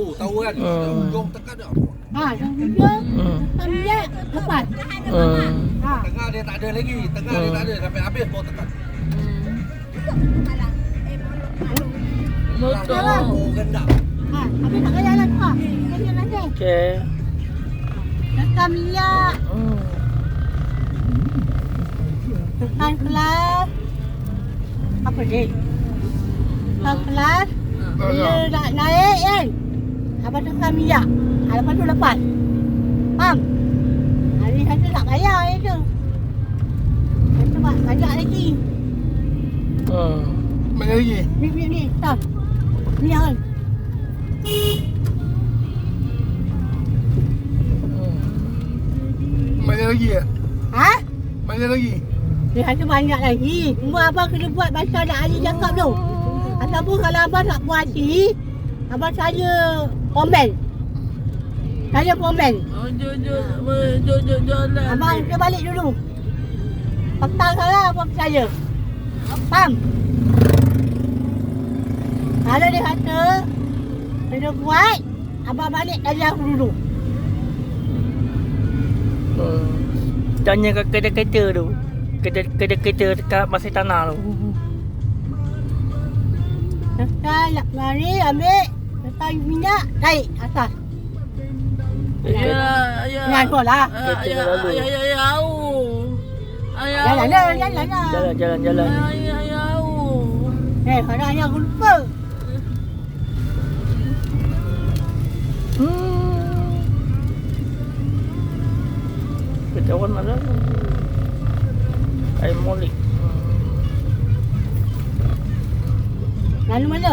tahu, tahu kan. Hmm. Ujung tekan dia. Ha, yang kedua, Hmm. ambil lepas. Hmm. Ha. Tengah dia tak ada lagi. Tengah dia Hmm. tak ada sampai habis baru tekan. Betul. Oh, rendah. Ha, habis tak payah lah tu. Ha. Kena nanti. Okey. Tekan minyak, Hmm. tekan kelas. Apa ni? Tekan kelas. Bila nak naik kan. Abang tekan minyak. Ha, lepas tu lepas. Faham? Hari satu tak payah je tu. Satu ba- banyak lagi. Hmm. Mana lagi? Ni, ni, ni. Tak. Minyak kan. Mana lagi ya? Ha? Mana lagi? Dia ada banyak lagi. Semua abang kena buat macam nak Ali cakap tu. Ataupun kalau abang tak puas hati, abang saya komen. Saya komen. Oh, jom, jom, jom, jom, jalan. Abang dia balik dulu. Petang salah abang percaya. Faham? Kalau dia kata, kena buat, abang balik dari aku dulu. Hmm. Tanya kat kedai kereta tu. Kedai kedai kereta dekat Masai Tanah tu. Tekan nak mari ambil, tekan minyak, naik atas. Ya, ya. Lah. Ah, Kereta Ya, lalu. ya, ya, ya, au. Ayah. Jalan lah, jalan. Jalan jalan jalan. Ya, ya, ya, au. Eh, kadang-kadang aku lupa. Hmm. Kereta warna dah. Air molik. Lalu mana?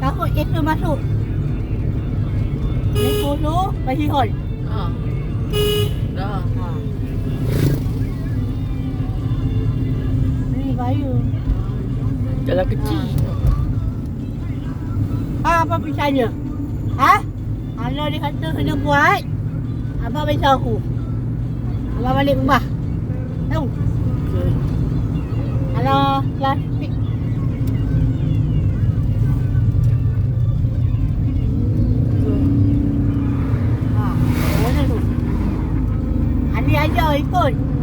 Takut kereta masuk. Telefon tu bagi hon. Ah. Dah. Ha. Ni bahaya. Jalan kecil. Ha, apa percaya? Ha? Kalau dia kata kena buat, abang beritahu aku. Abang balik rumah. Tahu? Okey. Kalau plastik. Ha, mana tu? Ali ajar ikut.